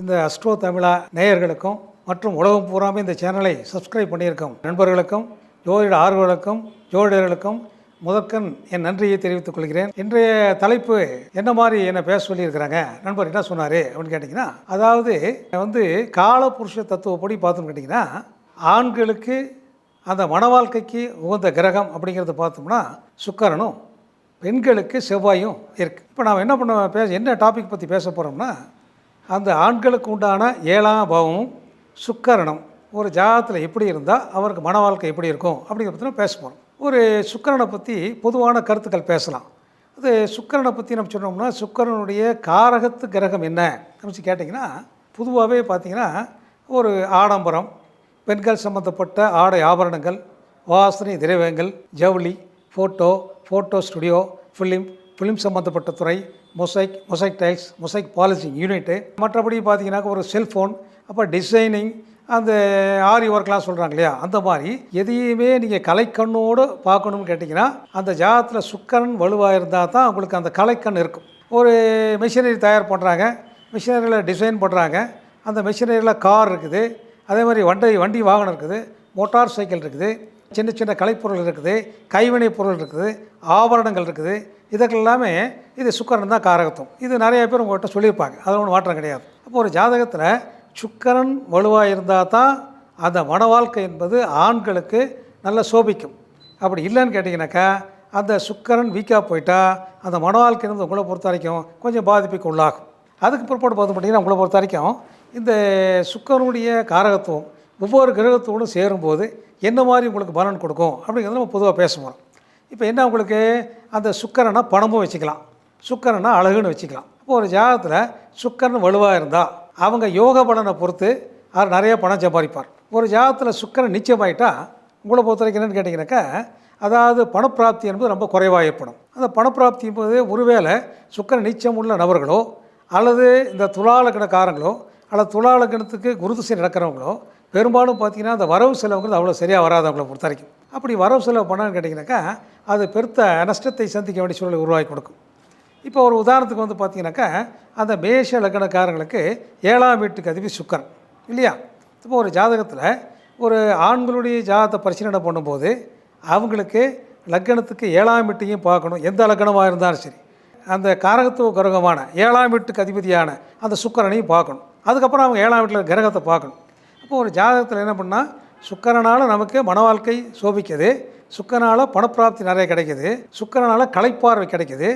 இந்த அஸ்ட்ரோ தமிழா நேயர்களுக்கும் மற்றும் உலகம் பூராமே இந்த சேனலை சப்ஸ்கிரைப் பண்ணியிருக்கும். நண்பர்களுக்கும் ஜோதிட ஆர்வலர்களுக்கும் ஜோதிடர்களுக்கும் முதற்கண் என் நன்றியை தெரிவித்துக் கொள்கிறேன். இன்றைய தலைப்பு என்ன மாதிரி என்ன பேச சொல்லியிருக்கிறாங்க? நண்பர் என்ன சொன்னார் அப்படின்னு கேட்டிங்கன்னா அதாவது வந்து காலபுருஷ தத்துவப்படி பார்த்தோம்னு கேட்டிங்கன்னா ஆண்களுக்கு அந்த மன வாழ்க்கைக்கு உகந்த கிரகம் அப்படிங்கிறத பார்த்தோம்னா சுக்கரனும் பெண்களுக்கு செவ்வாயும் இருக்குது இப்போ நாம் என்ன பண்ண பேச என்ன டாபிக் பற்றி பேச போகிறோம்னா அந்த ஆண்களுக்கு உண்டான ஏழாம் பாவமும் சுக்கரனும் ஒரு ஜாதகத்தில் எப்படி இருந்தால் அவருக்கு மன வாழ்க்கை எப்படி இருக்கும் அப்படிங்கிறத பற்றி நம்ம பேச போகிறோம் ஒரு சுக்கரனை பற்றி பொதுவான கருத்துக்கள் பேசலாம். அது சுக்கரனை பற்றி நம்ம சொன்னோம்னா சுக்கரனுடைய காரகத்து கிரகம் என்ன அப்படின்னு கேட்டிங்கன்னா பொதுவாகவே பார்த்தீங்கன்னா ஒரு ஆடம்பரம் பெண்கள் சம்மந்தப்பட்ட ஆடை ஆபரணங்கள் வாசனை திரவியங்கள் ஜவுளி photo photo studio film film சம்மந்தப்பட்ட துறை mosaic mosaic tiles mosaic polishing unit. மற்றபடி பார்த்தீங்கன்னாக்கா ஒரு செல்ஃபோன் அப்போ டிசைனிங் அந்த ஆரி ஒர்க்லாம் சொல்கிறாங்க இல்லையா? அந்த மாதிரி எதையுமே நீங்கள் கலைக்கண்ணோடு பார்க்கணும்னு கேட்டிங்கன்னா அந்த ஜாதத்தில் சுக்கரன் வலுவாக இருந்தால் தான் உங்களுக்கு அந்த கலைக்கண் இருக்கும். ஒரு மிஷினரி தயார் பண்ணுறாங்க மிஷினரியில் டிசைன் பண்ணுறாங்க அந்த மிஷினரியில் கார் இருக்குது அதே மாதிரி வண்டி வண்டி வாகனம் இருக்குது மோட்டார் சைக்கிள் இருக்குது சின்ன சின்ன கலைப்பொருள் இருக்குது கைவினை பொருள் இருக்குது ஆபரணங்கள் இருக்குது. இதற்கெல்லாமே இது சுக்கரன் தான் காரகத்துவம். இது நிறைய பேர் உங்கள்கிட்ட சொல்லியிருப்பாங்க. அதில் ஒன்றும் மாற்றம் கிடையாது. அப்போ ஒரு ஜாதகத்தில் சுக்கரன் வலுவாக இருந்தால் தான் அந்த மன வாழ்க்கை என்பது ஆண்களுக்கு நல்ல சோபிக்கும். அப்படி இல்லைன்னு கேட்டிங்கனாக்கா அந்த சுக்கரன் வீக்காக போயிட்டால் அந்த மன வாழ்க்கை வந்து உங்களை பொறுத்த வரைக்கும் கொஞ்சம் பாதிப்புக்கு உள்ளாகும். அதுக்கு பிற்பாடு பார்த்து பார்த்தீங்கன்னா உங்களை பொறுத்த வரைக்கும் இந்த சுக்கரனுடைய காரகத்துவம் ஒவ்வொரு கிரகத்தோடும் சேரும்போது என்ன மாதிரி உங்களுக்கு பலன் கொடுக்கும் அப்படிங்கிறது நம்ம பொதுவாக பேச போகிறோம். இப்போ என்ன உங்களுக்கு? அந்த சுக்கரனை பணமும் வச்சுக்கலாம். சுக்கரனை அழகுன்னு வச்சுக்கலாம். இப்போ ஒரு ஜாதகத்தில் சுக்கரன் வலுவாக இருந்தால் அவங்க யோக பலனை பொறுத்து அவர் நிறைய பணம் சம்பாதிப்பார். ஒரு ஜாதகத்தில் சுக்கரன் நிச்சயமாயிட்டா உங்களை பொறுத்த வரைக்கும் என்னென்னு கேட்டிங்கனாக்கா அதாவது பணப்பிராப்தி என்பது ரொம்ப குறைவாக ஏற்படும். அந்த பணப்பிராப்தி என்பது ஒருவேளை சுக்கரன் நிச்சயம் உள்ள நபர்களோ அல்லது இந்த துலாலக்கணக்காரங்களோ ஆனால் துலாலக்கணத்துக்கு குருதிசை நடக்கிறவங்களோ பெரும்பாலும் பார்த்தீங்கன்னா அந்த வரவு செலவுங்கிறது அவ்வளோ சரியாக வராதவங்களை பொறுத்த வரைக்கும் அப்படி வரவு செலவு பண்ணான்னு கேட்டிங்கனாக்கா அது பெருத்த நஷ்டத்தை சந்திக்க வேண்டிய சூழலை உருவாக்கி கொடுக்கும். இப்போ ஒரு உதாரணத்துக்கு வந்து பார்த்தீங்கன்னாக்கா அந்த மேஷ லக்கணக்காரங்களுக்கு ஏழாம் வீட்டுக்கு அதிபதி சுக்கரன் இல்லையா? இப்போ ஒரு ஜாதகத்தில் ஒரு ஆண்களுடைய ஜாதகத்தை பரிசீலனை பண்ணும்போது அவங்களுக்கு லக்கணத்துக்கு ஏழாம் வீட்டையும் பார்க்கணும். எந்த லக்கணமாக இருந்தாலும் சரி. அந்த காரகத்துவ கிரகமான ஏழாம் வீட்டுக்கு அதிபதியான அந்த சுக்கரனையும் பார்க்கணும். அதுக்கப்புறம் அவங்க ஏழாம் வீட்டில் கிரகத்தை பார்க்கணும். அப்போ ஒரு ஜாதகத்தில் என்ன பண்ணால் சுக்கரனால் நமக்கு மன வாழ்க்கை சோபிக்குது. சுக்கரனால் பணப்பிராப்தி நிறைய கிடைக்குது. சுக்கரனால் கலைப்பார்வை கிடைக்குது.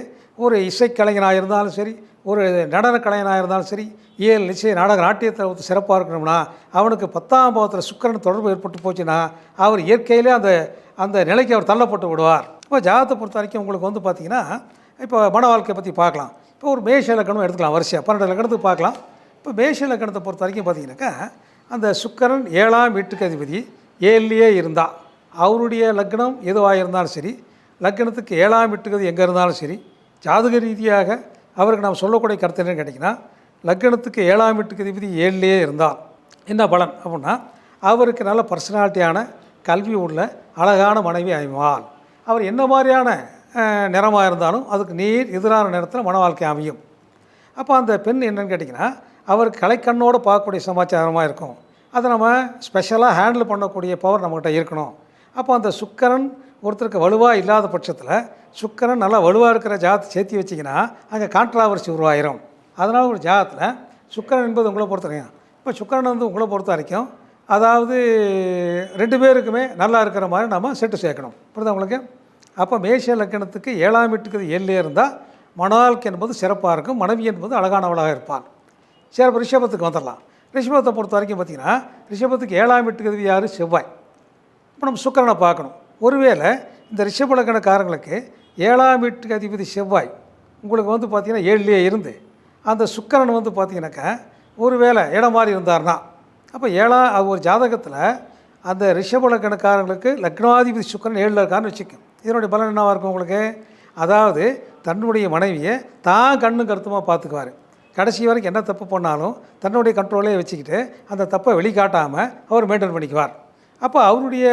ஒரு இசைக்கலைஞனாக இருந்தாலும் சரி ஒரு நடன கலைஞனாக இருந்தாலும் சரி இயல் நிச்சய நாடக நாட்டியத்தில் வந்து சிறப்பாக இருக்கணும்னா அவனுக்கு பத்தாம் பாவத்தில் சுக்கரன் தொடர்பு ஏற்பட்டு போச்சுன்னா அவர் இயற்கையிலே அந்த அந்த நிலைக்கு அவர் தள்ளப்பட்டு விடுவார். இப்போ ஜாதகத்தை பொறுத்த வரைக்கும் உங்களுக்கு வந்து பார்த்திங்கன்னா இப்போ மன வாழ்க்கையை பற்றி பார்க்கலாம். இப்போ ஒரு மேஷ இலக்கணம் எடுத்துக்கலாம் வரிசையாக பன்னெண்டு இலக்கணத்துக்கு பார்க்கலாம். இப்போ மேஷ லக்கணத்தை பொறுத்த வரைக்கும் பார்த்தீங்கன்னாக்கா அந்த சுக்கரன் ஏழாம் வீட்டுக்கு அதிபதி ஏழ்லேயே இருந்தால் அவருடைய லக்னம் எதுவாக இருந்தாலும் சரி லக்னத்துக்கு ஏழாம் வீட்டுக்கு எங்கே இருந்தாலும் சரி ஜாதக ரீதியாக அவருக்கு நாம் சொல்லக்கூடிய கருத்து என்னன்னு கேட்டிங்கன்னா லக்னத்துக்கு ஏழாம் வீட்டுக்கு அதிபதி ஏழிலேயே இருந்தால் என்ன பலன் அப்படின்னா அவருக்கு நல்ல பர்சனாலிட்டியான கல்வி உள்ள அழகான மனைவி அமைவாள். அவர் என்ன மாதிரியான நிறமாக இருந்தாலும் அதுக்கு நீர் எதிரான நேரத்தில் மன வாழ்க்கை அமையும். அப்போ அந்த பெண் என்னன்னு கேட்டிங்கன்னா அவர் கலைக்கண்ணோடு பார்க்கக்கூடிய சமாச்சாரமாக இருக்கும். அதை நம்ம ஸ்பெஷலாக ஹேண்டில் பண்ணக்கூடிய பவர் நம்மகிட்ட இருக்கணும். அப்போ அந்த சுக்கரன் ஒருத்தருக்கு வலுவாக இல்லாத பட்சத்தில் சுக்கரன் நல்லா வலுவாக இருக்கிற ஜாதத்தை சேர்த்தி வச்சிங்கன்னா அங்கே கான்ட்ராவர்சி உருவாயிரும். அதனால் ஒரு ஜாதத்தில் சுக்கரன் என்பது உங்களை பொறுத்த வரைக்கும் இப்போ சுக்கரன் வந்து உங்களை பொறுத்த வரைக்கும் அதாவது ரெண்டு பேருக்குமே நல்லா இருக்கிற மாதிரி நம்ம செட்டு சேர்க்கணும். புரியுதா உங்களுக்கு? அப்போ மேஷ லக்கணத்துக்கு ஏழாம் வீட்டுக்கு எல்லே இருந்தால் மணால்க்கு என்பது சிறப்பாக இருக்கும் மனைவி என்பது அழகானவளாக இருப்பாள். சரி இப்போ ரிஷபத்துக்கு வந்துடலாம். ரிஷபத்தை பொறுத்த வரைக்கும் பார்த்திங்கன்னா ரிஷபத்துக்கு ஏழாம் வீட்டுக்கு அதிபதி யார்? செவ்வாய். இப்போ நம்ம சுக்கரனை பார்க்கணும். ஒருவேளை இந்த ரிஷபலக்கணக்காரங்களுக்கு ஏழாம் வீட்டுக்கு அதிபதி செவ்வாய் உங்களுக்கு வந்து பார்த்திங்கன்னா ஏழுலேயே இருந்து அந்த சுக்கரன் வந்து பார்த்திங்கனாக்கா ஒருவேளை இடம் மாதிரி இருந்தார்னா அப்போ ஏழாம் ஒரு ஜாதகத்தில் அந்த ரிஷபலக்கணக்காரங்களுக்கு லக்னாதிபதி சுக்கரன் ஏழில் இருக்கான்னு வச்சுக்கோங்க. இதனுடைய பலன் என்னவாக இருக்கும் உங்களுக்கு? அதாவது தன்னுடைய மனைவியை தான் கண்ணும் கருத்துமாக பார்த்துக்குவார். கடைசி வரைக்கும் என்ன தப்பு பண்ணாலும் தன்னுடைய கண்ட்ரோலே வச்சுக்கிட்டு அந்த தப்பை வெளிக்காட்டாமல் அவர் மெயின்டைன் பண்ணிக்குவார். அப்போ அவருடைய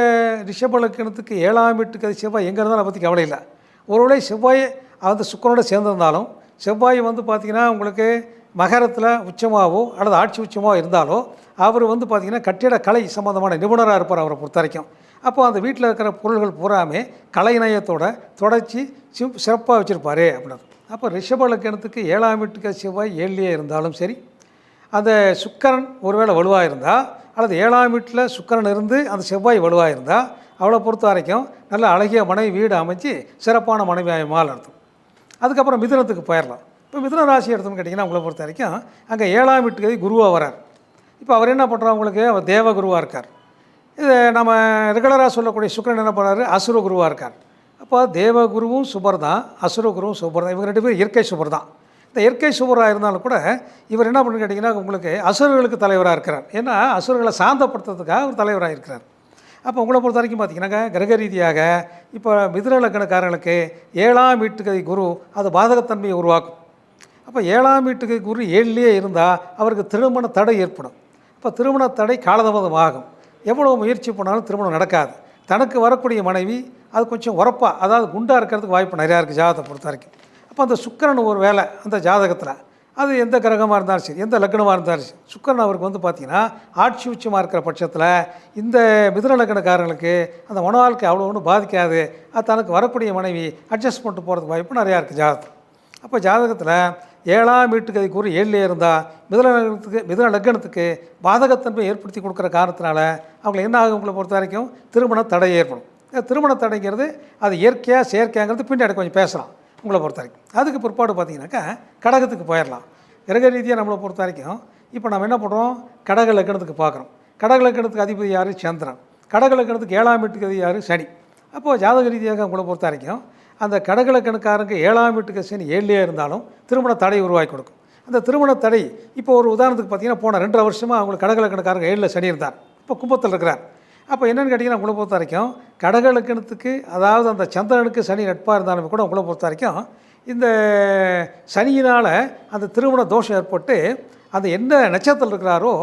ரிஷபலக்கணத்துக்கு ஏழாம் வீட்டுக்கு அது செவ்வாய் எங்கே இருந்தாலும் அதை பற்றி கவலை இல்லை. ஒருவேளை செவ்வாய் அந்த சுக்கரோட சேர்ந்திருந்தாலும் செவ்வாய் வந்து பார்த்திங்கன்னா உங்களுக்கு மகரத்தில் உச்சமாகவோ அல்லது ஆட்சி உச்சமாக இருந்தாலோ அவர் வந்து பார்த்திங்கன்னா கட்டிட கலை சம்மந்தமான நிபுணராக இருப்பார் அவரை பொறுத்த வரைக்கும் அப்போ அந்த வீட்டில் இருக்கிற பொருள்கள் பூராமே கலைநயத்தோட தொடச்சி சிறப்பாக வச்சுருப்பாரு அப்படின்னு அப்போ ரிஷப லக்கணத்துக்கு ஏழாம் வீட்டுக்கு செவ்வாய் ஏழிலே இருந்தாலும் சரி அந்த சுக்கரன் ஒருவேளை வலுவாக இருந்தால் அல்லது ஏழாம் வீட்டில் சுக்கரன் இருந்து அந்த செவ்வாய் வலுவாக இருந்தால் அவளை பொறுத்த வரைக்கும் நல்ல அழகிய மனைவி வீடு அமைச்சு சிறப்பான மனைவியாயமால் நடத்தும் அதுக்கப்புறம் மிதுனத்துக்கு போயிடலாம் இப்போ மிதுன ராசி எடுத்தோம்னு கேட்டிங்கன்னா உங்களை பொறுத்த வரைக்கும் அங்கே ஏழாம் வீட்டுக்கு குருவாக வரார். இப்போ அவர் என்ன பண்ணுறோம் உங்களுக்கு? அவர் தேவ குருவாக இருக்கார். இது நம்ம ரெகுலராக சொல்லக்கூடிய சுக்கரன் என்ன பண்ணுறாரு அசுர குருவாக இருக்கார். அப்போ தேவகுருவும் சுபர் தான் அசுரகுருவும் சுபர் தான் இவங்க ரெண்டு பேரும் இயற்கை சுபர் தான் இந்த இயற்கை சுபராக இருந்தாலும் கூட இவர் என்ன பண்ணு கேட்டிங்கன்னா உங்களுக்கு அசுரர்களுக்கு தலைவராக இருக்கிறார். ஏன்னா அசுரர்களை சாந்தப்படுத்துறதுக்காக அவர் தலைவராக இருக்கிறார். அப்போ உங்களை பொறுத்த வரைக்கும் பார்த்தீங்கன்னாக்கா கிரக ரீதியாக இப்போ மிதுர லக்கணக்காரர்களுக்கு ஏழாம் வீட்டுக்கு குரு அது பாதகத்தன்மையை உருவாக்கும். அப்போ ஏழாம் வீட்டுக்கு குரு ஏழிலேயே இருந்தால் அவருக்கு திருமண தடை ஏற்படும். அப்போ திருமண தடை காலதாமதம் ஆகும் எவ்வளோ முயற்சி பண்ணாலும் திருமணம் நடக்காது. தனக்கு வரக்கூடிய மனைவி அது கொஞ்சம் உரப்பாக அதாவது குண்டாக இருக்கிறதுக்கு வாய்ப்பு நிறையா இருக்குது ஜாதகத்தை பொறுத்த வரைக்கும். அப்போ அந்த சுக்கரன் ஒரு வேலை அந்த ஜாதகத்தில் அது எந்த கிரகமாக இருந்தாலும் சரி எந்த லக்னமாக இருந்தாலும் சரி சுக்கரன் அவருக்கு வந்து பார்த்திங்கன்னா ஆட்சி உச்சமாக இருக்கிற பட்சத்தில் இந்த மிதுன லக்னக்காரங்களுக்கு அந்த மன வாழ்க்கை அவ்வளோ ஒன்றும் பாதிக்காது. அது தனக்கு வரக்கூடிய மனைவி அட்ஜஸ்ட் பண்ணிட்டு போகிறதுக்கு வாய்ப்பு நிறையா இருக்குது ஜாதகம் அப்போ ஜாதகத்தில் ஏழாம் வீட்டுக்கு அது கூறி ஏழில் இருந்தால் மிதன லக்னத்துக்கு மிதன லக்னத்துக்கு பாதகத்தன்மை ஏற்படுத்தி கொடுக்குற காரணத்தினால அவங்களை என்ன ஆகும் உங்களை பொறுத்த வரைக்கும் திருமண தடை ஏற்படும். திருமண தடைங்கிறது அது இயற்கையாக செயற்கையாங்கிறது பின்னாடி கொஞ்சம் பேசலாம் உங்களை பொறுத்த வரைக்கும். அதுக்கு பிற்பாடு பார்த்தீங்கன்னாக்கா கடகத்துக்கு போயிடலாம். கிரக ரீதியாக நம்மளை பொறுத்த வரைக்கும் இப்போ நம்ம என்ன பண்ணுறோம் கடக லக்கணத்துக்கு பார்க்குறோம். கடக லக்கணத்துக்கு அதிபதி யார்? சந்திரன். கடக லக்கணத்துக்கு ஏழாம் வீட்டுக்கு அதிபதி யார்? சனி. அப்போது ஜாதக ரீதியாக உங்களை பொறுத்த வரைக்கும் அந்த கடகலக்கணக்காரங்க ஏழாம் வீட்டுக்கு சனி ஏழுலேயே இருந்தாலும் திருமண தடை உருவாக்கி கொடுக்கும். அந்த திருமண தடை இப்போ ஒரு உதாரணத்துக்கு பார்த்தீங்கன்னா போன ரெண்டரை வருஷமாக அவங்களுக்கு கடகலக்கணக்காரங்க ஏழில் சனி இருந்தார் இப்போ கும்பத்தில் இருக்கிறார். அப்போ என்னென்னு கேட்டிங்கன்னா உங்களை பொறுத்த வரைக்கும் கடகலக்கணத்துக்கு அதாவது அந்த சந்திரனுக்கு சனி நட்பாக இருந்தாலுமே கூட உங்களை பொறுத்த வரைக்கும் இந்த சனியினால் அந்த திருமண தோஷம் ஏற்பட்டு அந்த என்ன நட்சத்திரத்தில் இருக்கிறாரோ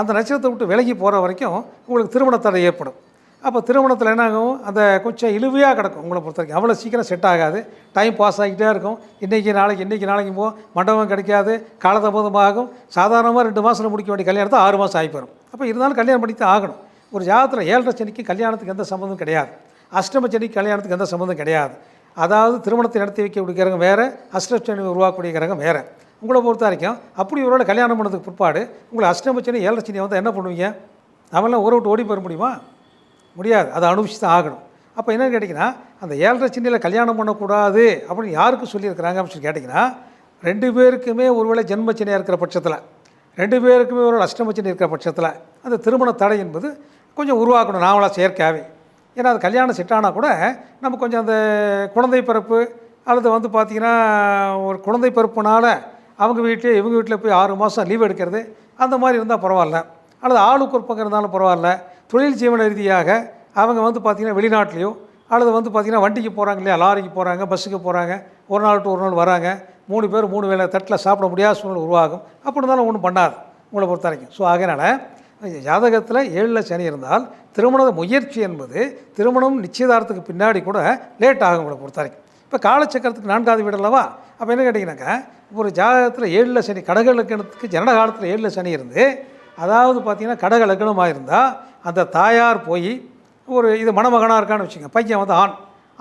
அந்த நட்சத்திரத்தை விட்டு விலகி போகிற வரைக்கும் உங்களுக்கு திருமண தடை ஏற்படும். அப்போ திருமணத்தில் என்ன ஆகும் அந்த கொஞ்சம் இழுவையாக கிடக்கும். உங்களை பொறுத்த வரைக்கும் அவ்வளோ சீக்கிரம் செட் ஆகாது. டைம் பாஸ் ஆகிக்கிட்டே இருக்கும். இன்றைக்கி நாளைக்கு இன்றைக்கி நாளைக்கு போ. மண்டபம் கிடைக்காது. காலதாமதமாகும். சாதாரணமாக ரெண்டு மாதத்தில் முடிக்க வேண்டிய கல்யாணத்தை ஆறு மாதம் ஆகி போயிடும் அப்போ இருந்தாலும் கல்யாணம் பண்ணி தான் ஆகணும். ஒரு ஜாதத்தில் ஏழரை சனிக்கு கல்யாணத்துக்கு எந்த சம்மந்தம் கிடையாது. அஷ்டம சனிக்கு கல்யாணத்துக்கு எந்த சம்மந்தம் கிடையாது. அதாவது திருமணத்தை நடத்தி வைக்கக்கூடிய கிரகம் வேறு அஷ்டமச்சனி உருவாக்கக்கூடிய கிரகம் வேறு. உங்களை பொறுத்த வரைக்கும் அப்படி ஒருவேளை கல்யாணம் பண்ணதுக்கு பிற்பாடு உங்களை அஷ்டமச்சனி ஏழரை சனி வந்து என்ன பண்ணுவீங்க? அவெல்லாம் ஒரு விட்டு ஓடி போயிட முடியுமா? முடியாது. அதை அனுபவிச்சு தான் ஆகணும். அப்போ என்னென்னு கேட்டிங்கன்னா அந்த ஏழரை சின்னையில் கல்யாணம் பண்ணக்கூடாது அப்படின்னு யாருக்கு சொல்லியிருக்கிறாங்க அப்படின்னு சொல்லி கேட்டிங்கன்னா ரெண்டு பேருக்குமே ஒருவேளை ஜென்மச்சினையாக இருக்கிற பட்சத்தில் ரெண்டு பேருக்குமே ஒரு அஷ்டமச்சினை இருக்கிற பட்சத்தில் அந்த திருமண தடை என்பது கொஞ்சம் உருவாக்கணும் நாமளாக செயற்கையாகவே ஏன்னா அது கல்யாணம் செட்டானால் கூட நம்ம கொஞ்சம் அந்த குழந்தை பிறப்பு அல்லது வந்து பார்த்திங்கன்னா ஒரு குழந்தை பிறப்புனால அவங்க வீட்டிலே இவங்க வீட்டில் போய் ஆறு மாதம் லீவ் எடுக்கிறது அந்த மாதிரி இருந்தால் பரவாயில்ல. அல்லது ஆளுக்கு ஒரு பக்கம் இருந்தாலும் பரவாயில்ல. தொழில் ஜீவன ரீதியாக அவங்க வந்து பார்த்திங்கன்னா வெளிநாட்டிலையோ அல்லது வந்து பார்த்திங்கன்னா வண்டிக்கு போகிறாங்க இல்லையா லாரிக்கு போகிறாங்க பஸ்ஸுக்கு போகிறாங்க ஒரு நாள் டு ஒரு நாள் வராங்க மூணு பேர் மூணு வேளை தட்டில் சாப்பிட முடியாத சூழ்நிலை உருவாகும். அப்படி இருந்தாலும் ஒன்றும் பண்ணாது உங்களை பொறுத்த வரைக்கும். ஸோ அதனால் ஜாதகத்தில் ஏழில் சனி இருந்தால் திருமண முயற்சி என்பது திருமணம் நிச்சயதார்த்தத்துக்கு பின்னாடி கூட லேட் ஆகும் உங்களை பொறுத்த வரைக்கும். இப்போ காலச்சக்கரத்துக்கு நான்காவது வீடு அல்லவா? அப்போ என்ன கேட்டிங்கனாக்கா ஒரு ஜாதகத்தில் ஏழில் சனி கடக லக்கணத்துக்கு ஜனன காலத்தில் ஏழில் சனி இருந்து அதாவது பார்த்திங்கன்னா கடக லக்னமாக இருந்தால் அந்த தாயார் போய் ஒரு இது மணமகனாக இருக்கான்னு வச்சுங்க பையன் வந்து ஆண்.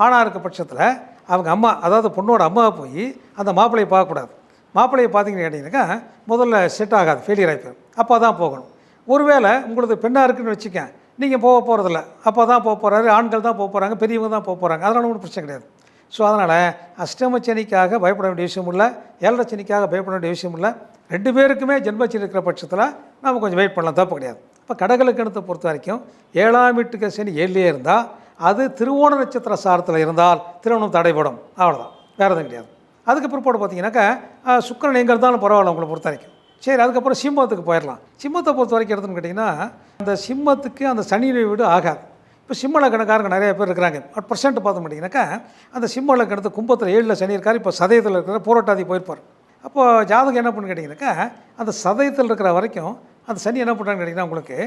ஆணாக இருக்க பட்சத்தில் அவங்க அம்மா அதாவது பொண்ணோட அம்மா போய் அந்த மாப்பிள்ளையை பார்க்கக்கூடாது. மாப்பிள்ளையை பார்த்தீங்கன்னு கேட்டிங்கனாக்கா முதல்ல செட் ஆகாது ஃபெயிலியர் ஆகிப்போம் அப்போ தான் போகணும். ஒருவேளை உங்களுக்கு பெண்ணாக இருக்குன்னு வச்சுக்க நீங்கள் போக போகிறதில்ல அப்போ தான் போக போகிறாரு ஆண்கள் தான் போக போகிறாங்க பெரியவங்க தான் போக போகிறாங்க அதனால் ஒன்றும் பிரச்சனை கிடையாது. ஸோ அதனால் அஷ்டமச்சனிக்காக பயப்பட வேண்டிய விஷயம் இல்லை ஏழரை சனிக்காக பயப்பட வேண்டிய விஷயம் இல்லை. ரெண்டு பேருக்குமே ஜென்மச்சனி இருக்கிற பட்சத்தில் நம்ம கொஞ்சம் வெயிட் பண்ணலாம் தப்பு கிடையாது. இப்போ கடகலக்கணத்தை பொறுத்த வரைக்கும் ஏழாம் வீட்டுக்கு சனி ஏழிலே இருந்தால் அது திருவோண நட்சத்திர சாரத்தில் இருந்தால் திருமணம் தடைபடும். அவ்வளோதான் வேறு எதுவும் கிடையாது. அதுக்கு பிற்பாடு பார்த்தீங்கன்னாக்கா சுக்கரன் எங்கே இருந்தாலும் பரவாயில்ல உங்களை பொறுத்த வரைக்கும். சரி அதுக்கப்புறம் சிம்மத்துக்கு போயிடலாம். சிம்மத்தை பொறுத்த வரைக்கும் எடுத்துன்னு கேட்டிங்கன்னா அந்த சிம்மத்துக்கு அந்த சனி வீடு ஆகாது. இப்போ சிம்ம லக்கணக்காரங்க நிறைய பேர் இருக்கிறாங்க. அட் பர்சன்ட் பார்த்தோம் மாட்டிங்கனாக்கா அந்த சிம்ம லக்கணத்து கும்பத்தில் ஏழில் சனி இருக்கார் இப்போ சதயத்தில் இருக்கிற போராட்டாதி போயிருப்பார். அப்போது ஜாதகம் என்ன பண்ணு கேட்டிங்கனாக்கா அந்த சதயத்தில் இருக்கிற வரைக்கும் அந்த சனி என்ன பண்ணுறான்னு கேட்டிங்கன்னா உங்களுக்கு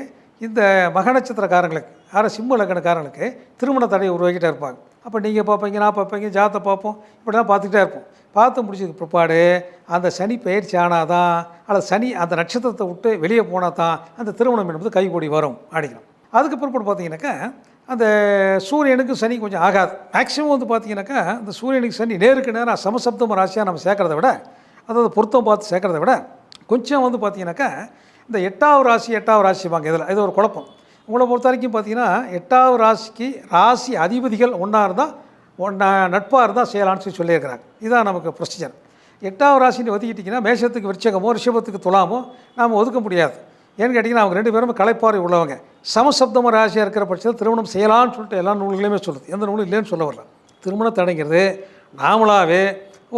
இந்த மக நட்சத்திரக்காரங்களுக்கு யார சிம்ம லக்கணக்காரங்களுக்கு திருமண தடையை உருவாக்கிட்டே இருப்பாங்க. அப்போ நீங்கள் பார்ப்பீங்க நான் பார்ப்பீங்க ஜாதத்தை பார்ப்போம் இப்படிலாம் பார்த்துக்கிட்டே இருப்போம் பார்த்து முடிச்சதுக்கு பிற்பாடு அந்த சனி பயிற்சி ஆனால் தான் அல்லது சனி அந்த நட்சத்திரத்தை விட்டு வெளியே போனால் தான் அந்த திருமணம் என்பது கைகூடி வரும் அப்படிங்கிறோம். அதுக்கு பிற்பாடு பார்த்தீங்கன்னாக்கா அந்த சூரியனுக்கு சனி கொஞ்சம் ஆகாது. மேக்ஸிமம் வந்து பார்த்தீங்கன்னாக்கா அந்த சூரியனுக்கு சனி நேருக்கு நேராக சமசப்தம ராசியாக நம்ம சேர்க்கறத விட அதாவது பொருத்தம் பார்த்து சேர்க்குறத விட கொஞ்சம் வந்து பார்த்தீங்கன்னாக்கா இந்த எட்டாவது ராசி எட்டாவது ராசி வாங்க இதில் இது ஒரு குழப்பம். உங்களை பொறுத்த வரைக்கும் பார்த்தீங்கன்னா எட்டாவது ராசிக்கு ராசி அதிபதிகள் ஒன்றா இருந்தால் ஒன்றா நட்பாக இருந்தால் செய்யலாம்னு சொல்லி சொல்லியிருக்கிறாங்க. இதுதான் நமக்கு ப்ரொசீஜர் எட்டாவது ராசின்னு ஒதுக்கிட்டிங்கன்னா மேஷத்துக்கு விருச்சகமோ ரிஷபத்துக்கு துலாமோ நாம் ஒதுக்க முடியாது. ஏன்னு கேட்டிங்கன்னா அவங்க ரெண்டு பேரும் கலைப்பாறை உள்ளவங்க. சமசப்தம ராசியாக இருக்கிற பட்சத்தில் திருமணம் செய்யலாம்னு சொல்லிட்டு எல்லா நூல்களையுமே சொல்லுது. எந்த நூலும் இல்லைன்னு சொல்ல வரல. திருமண தடைங்கிறது நாமளாகவே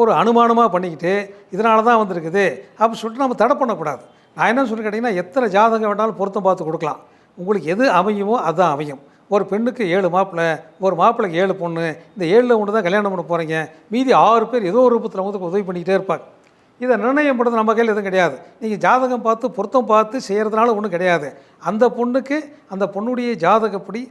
ஒரு அனுமானமாக பண்ணிக்கிட்டு இதனால தான் வந்திருக்குது அப்படின்னு சொல்லிட்டு நம்ம தடை பண்ணக்கூடாது. நான் என்ன சொல்லி கேட்டிங்கன்னா எத்தனை ஜாதகம் வேணாலும் பொருத்தம் பார்த்து கொடுக்கலாம். உங்களுக்கு எது அமையுமோ அதுதான் அமையும். ஒரு பெண்ணுக்கு ஏழு மாப்பிள்ளை ஒரு மாப்பிள்ளைக்கு ஏழு பொண்ணு இந்த ஏழில் ஒன்று தான் கல்யாணம் பண்ண போகிறீங்க மீதி ஆறு பேர் ஏதோ ஒரு ரூபத்தில் வந்து உதவி பண்ணிக்கிட்டே இருப்பாங்க. இதை நிர்ணயம் பண்ணுறது நம்ம கையில் எதுவும் கிடையாது. நீங்கள் ஜாதகம் பார்த்து பொருத்தம் பார்த்து செய்கிறதுனால ஒன்றும் கிடையாது. அந்த பொண்ணுக்கு அந்த பொண்ணுடைய ஜாதகப்படி